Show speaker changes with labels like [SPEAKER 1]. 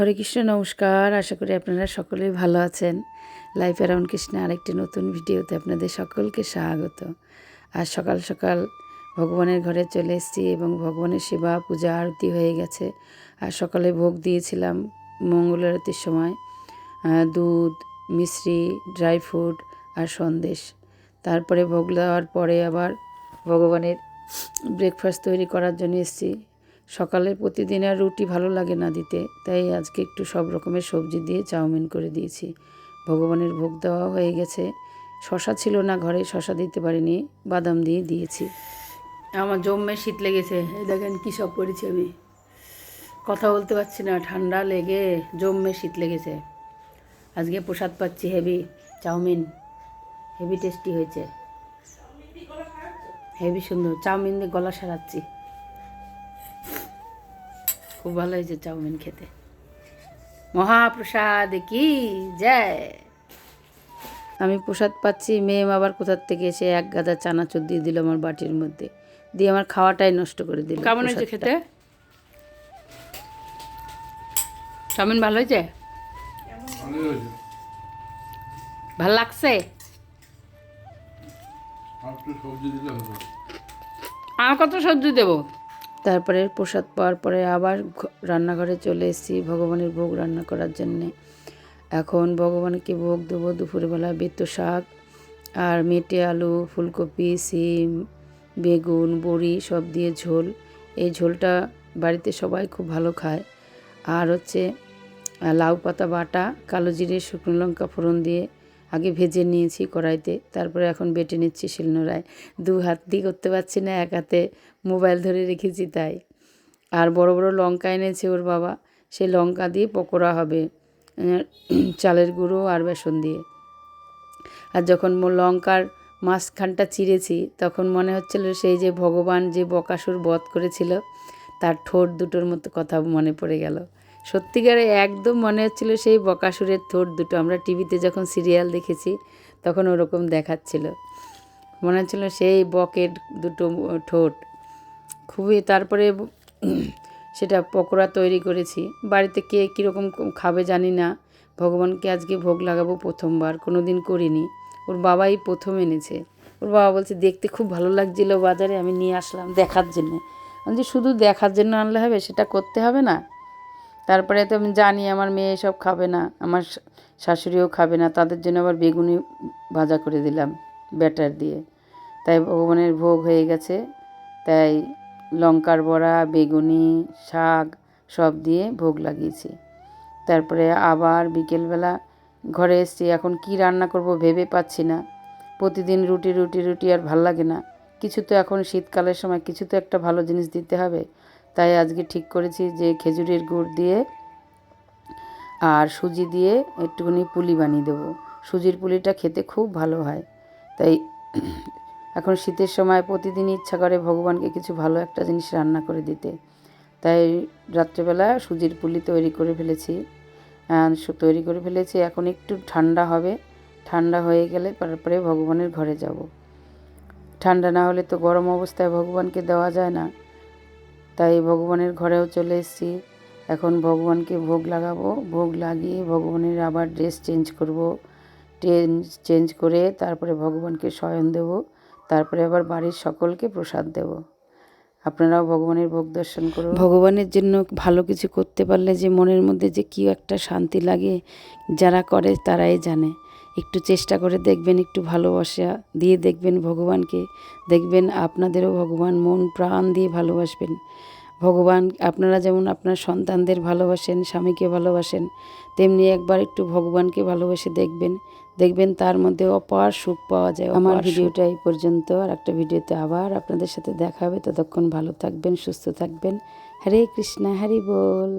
[SPEAKER 1] হরে কৃষ্ণ, নমস্কার। আশা করি আপনারা সকলেই ভালো আছেন। লাইফ অ্যারাউন্ড কৃষ্ণ আরেকটি নতুন ভিডিওতে আপনাদের সকলকে স্বাগত। আর সকাল সকাল ভগবানের ঘরে চলে এসেছি এবং ভগবানের সেবা, পূজা, আরতি হয়ে গেছে। আর সকালে ভোগ দিয়েছিলাম মঙ্গল আরতির সময়। দুধ মিশ্রি ড্রাই ফ্রুট আর সন্দেশ। তারপরে ভোগ দেওয়ার পরে আবার ভগবানের ব্রেকফাস্ট তৈরি করার জন্য এসেছি। সকালে প্রতিদিন আর রুটি ভালো লাগে না দিতে, তাই আজকে একটু সব রকমের সবজি দিয়ে চাউমিন করে দিয়েছি। ভগবানের ভোগ দেওয়া হয়ে গেছে। শশা ছিল না, ঘরে শশা দিতে পারিনি, বাদাম দিয়ে দিয়েছি। আমার জম্মে শীত লেগেছে, এই দেখেন কী সব করেছি আমি। কথা বলতে পারছি না, ঠান্ডা লেগে জম্মে শীত লেগেছে। আজকে প্রসাদ পাচ্ছি হেভি, চাউমিন। হেভি টেস্টি হয়েছে। হেভি সুন্দর, চাউমিন দিয়ে গলা সারাচ্ছি। খুব ভালো হয়েছে চাউমিন খেতে। মহাপ্রসাদ কি জয়। আমি প্রসাদ পাচ্ছি মেয়ে আবার কোথার থেকে এসে এক গাদা চানাচুর দিয়ে দিল আমার বাটির মধ্যে। দিয়ে আমার খাওয়াটাই নষ্ট করে দিল কেমন হয়েছে খেতে? চাউমিন ভালো হয়েছে? ভালো লাগছে?
[SPEAKER 2] আর
[SPEAKER 1] কত সবজি দেবো? তারপরে প্রসাদ পাওয়ার পরে আবার রান্নাঘরে চলে এসেছি ভগবানের ভোগ রান্না করার জন্যে। এখন ভগবানকে ভোগ দেবো দুপুরবেলা বেতো শাক আর মেটে আলু, ফুলকপি, সিম, বেগুন, বড়ি সব দিয়ে ঝোল। এই ঝোলটা বাড়িতে সবাই খুব ভালো খায়। আর হচ্ছে লাউ পাতা বাটা, কালো জিরে, শুকনো লঙ্কা ফোড়ন দিয়ে আগে ভেজে নিয়েছি কড়াইতে, তারপরে এখন বেটে নিচ্ছি শিলনোড়ায়। দু হাত দিয়ে করতে পারছি না, এক হাতে মোবাইল ধরে রেখেছি তাই। আর বড় বড় লঙ্কা এনেছে ওর বাবা সেই লঙ্কা দিয়ে পকোড়া হবে চালের গুঁড়ো আর বেসন দিয়ে। আর যখন মো- লঙ্কার মাঝখানটা চিরেছি, তখন মনে হচ্ছিল সেই যে ভগবান যে বকাসুর বধ করেছিল, তার ঠোঁট দুটোর মতো কথা মনে পড়ে গেল। সত্যিকারে একদম মনে হচ্ছিল সেই বকাসুরের ঠোঁট দুটো। আমরা টিভিতে যখন সিরিয়াল দেখেছি, তখন ওরকম দেখাচ্ছিল। মনে হচ্ছিল সেই বকের দুটো ঠোঁট। খুবই তারপরে সেটা পকোড়া তৈরি করেছি। বাড়িতে কে কীরকম খাবে জানি না। ভগবানকে আজকে ভোগ লাগাবো প্রথমবার কোনো দিন করিনি। ওর বাবাই প্রথম এনেছে। ওর বাবা বলছে, দেখতে খুব ভালো লাগছিল বাজারে, আমি নিয়ে আসলাম দেখার জন্যে। আমি শুধু দেখার জন্য আনলে হবে, সেটা করতে হবে না? তারপরে তো আমি জানি আমার মেয়ে সব খাবে না, আমার শাশুড়িও খাবে না, তাদের জন্য আবার বেগুনি ভাজা করে দিলাম ব্যাটার দিয়ে। তাই ভগবানের ভোগ হয়ে গেছে, তাই লঙ্কার বড়া, বেগুনি, শাক সব দিয়ে ভোগ লাগিয়েছি। তারপরে আবার বিকেলবেলা ঘরে এসেছি, এখন কি রান্না করব ভেবে পাচ্ছি না। প্রতিদিন রুটি রুটি রুটি আর ভালো লাগে না। কিছু তো এখন শীতকালের সময়, কিছু তো একটা ভালো জিনিস দিতে হবে। তাই আজকে ঠিক করেছি যে খেজুরের গুড় দিয়ে আর সুজি দিয়ে একটুখানি পুলি বানিয়ে দেবো। সুজির পুলিটা খেতে খুব ভালো হয়। তাই এখন শীতের সময় প্রতিদিন ইচ্ছা করে ভগবানকে কিছু ভালো একটা জিনিস রান্না করে দিতে। তাই রাত্রেবেলা সুজির পুলি তৈরি করে ফেলেছি। তৈরি করে ফেলেছি। এখন একটু ঠান্ডা হবে। ঠান্ডা হয়ে গেলে তারপরে ভগবানের ঘরে যাব। ঠান্ডা না হলে তো গরম অবস্থায় ভগবানকে দেওয়া যায় না। তাই ভগবানের ঘরেও চলে এসেছি। এখন ভগবানকে ভোগ লাগাবো। ভোগ লাগিয়ে ভগবানের আবার ড্রেস চেঞ্জ করব। ট্রেন চেঞ্জ করে তারপরে ভগবানকে শয়ন দেব। তারপরে আবার বাড়ির সকলকে প্রসাদ দেব। আপনারাও ভগবানের ভোগ দর্শন করুন। ভগবানের জন্য ভালো কিছু করতে পারলে যে মনের মধ্যে যে কী একটা শান্তি লাগে, যারা করে তারাই জানে। একটু চেষ্টা করে দেখবেন একটু ভালোবাসা দিয়ে দেখবেন ভগবানকে। দেখবেন আপনাদেরও ভগবান মন প্রাণ দিয়ে ভালোবাসবেন। ভগবান আপনারা যেমন আপনার সন্তানদের ভালোবাসেন স্বামীকে ভালোবাসেন তেমনি একবার একটু ভগবানকে ভালোবেসে দেখবেন। দেখবেন তার মধ্যে অপার সুখ পাওয়া যায়। আমার ভিডিওটা এই পর্যন্ত। আর একটা ভিডিওতে আবার আপনাদের সাথে দেখা হবে। ততক্ষণ ভালো থাকবেন সুস্থ থাকবেন। হরে কৃষ্ণা হরি বল।